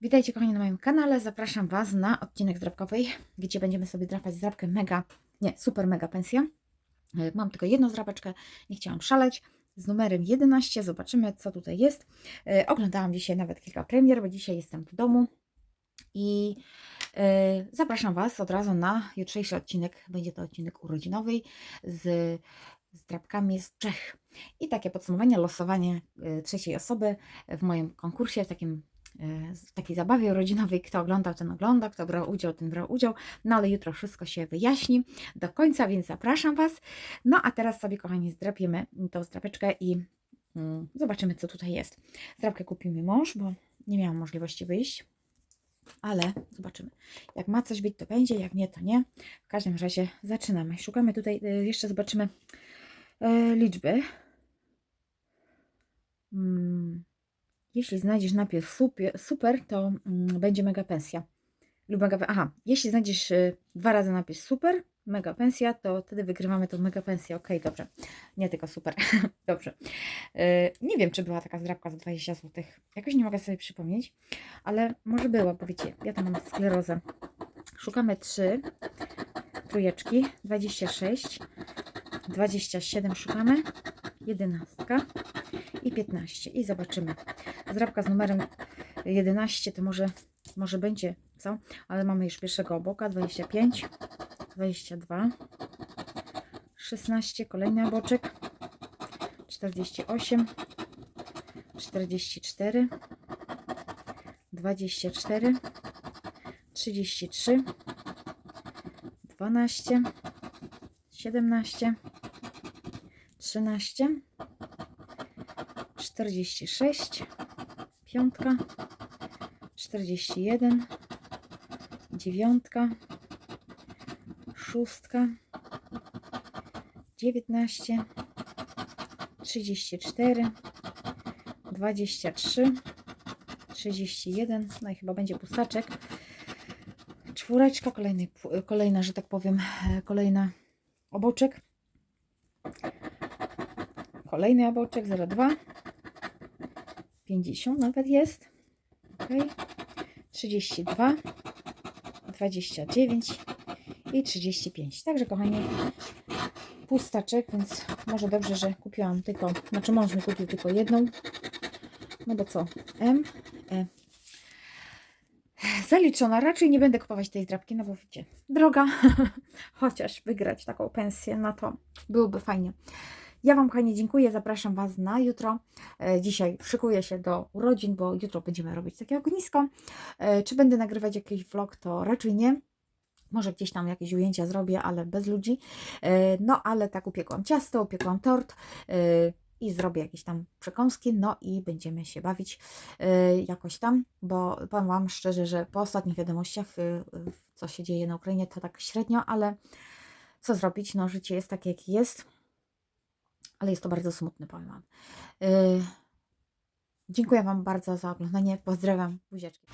Witajcie kochani na moim kanale. Zapraszam Was na odcinek zdrabkowej, gdzie będziemy sobie drapać zdrabkę mega, nie, super mega pensja. E, Mam tylko jedną zdrabeczkę, nie chciałam szaleć. Z numerem 11 zobaczymy co tutaj jest. E, Oglądałam dzisiaj nawet kilka premier, bo dzisiaj jestem w domu i e, zapraszam Was od razu na jutrzejszy odcinek. Będzie to odcinek urodzinowy z zdrabkami z Czech. I takie podsumowanie, losowanie trzeciej osoby w moim konkursie, w takim w takiej zabawie urodzinowej. Kto oglądał, ten oglądał, kto brał udział, ten brał udział. No ale jutro wszystko się wyjaśni do końca, więc zapraszam Was. No a teraz sobie, kochani, zdrapiemy tą zdrapeczkę i mm, zobaczymy, co tutaj jest. Zdrapkę kupił mi mąż, bo nie miałam możliwości wyjść. Ale zobaczymy. Jak ma coś być, to będzie, jak nie, to nie. W każdym razie zaczynamy. Szukamy tutaj, y, jeszcze zobaczymy e, liczby. Jeśli znajdziesz napis super, super to mm, będzie mega pensja. Lub mega, aha, jeśli znajdziesz y, dwa razy napis super, mega pensja, to wtedy wygrywamy tą mega pensję. Okej, dobrze. Nie tylko super. dobrze. Y, nie wiem, czy była taka zdrabka za 20 zł. Jakoś nie mogę sobie przypomnieć, ale może była, bo wiecie, ja tam mam sklerozę. Szukamy 3 trójeczki, 26, 27 szukamy, 11 i 15 i zobaczymy. Zdrabka z numerem 11 to może, może będzie co, ale mamy już pierwszego oboka 25, 22, 16, kolejny oboczek 48, 44, 24, 33, 12, 17, 13, 46, piątka, 41, dziewiątka, szóstka, 19, 34, 23, 31, no i chyba będzie pustaczek. Czwóreczka, kolejny, kolejna, że tak powiem, e, kolejna oboczek. Kolejny oboczek, 02. 50 nawet jest. Ok. 32, 29 i 35. Także kochani, pustaczek, więc może dobrze, że kupiłam tylko, znaczy mąż mi kupił tylko jedną. No bo co? M, E. Zaliczona. Raczej nie będę kupować tej zdrabki, no bo wiecie, droga. Chociaż wygrać taką pensję, no to byłoby fajnie. Ja Wam kochani dziękuję, zapraszam Was na jutro. E, Dzisiaj szykuję się do urodzin, bo jutro będziemy robić takie ognisko. E, Czy będę nagrywać jakiś vlog, to raczej nie. Może gdzieś tam jakieś ujęcia zrobię, ale bez ludzi. E, No ale tak upiekłam ciasto, upiekłam tort i zrobię jakieś tam przekąski, no i będziemy się bawić jakoś tam, bo powiem Wam szczerze, że po ostatnich wiadomościach, co się dzieje na Ukrainie, to tak średnio, ale co zrobić, no życie jest takie, jakie jest ale jest to bardzo smutny, powiem. Yy, dziękuję Wam bardzo za oglądanie. Pozdrawiam, buziaczki.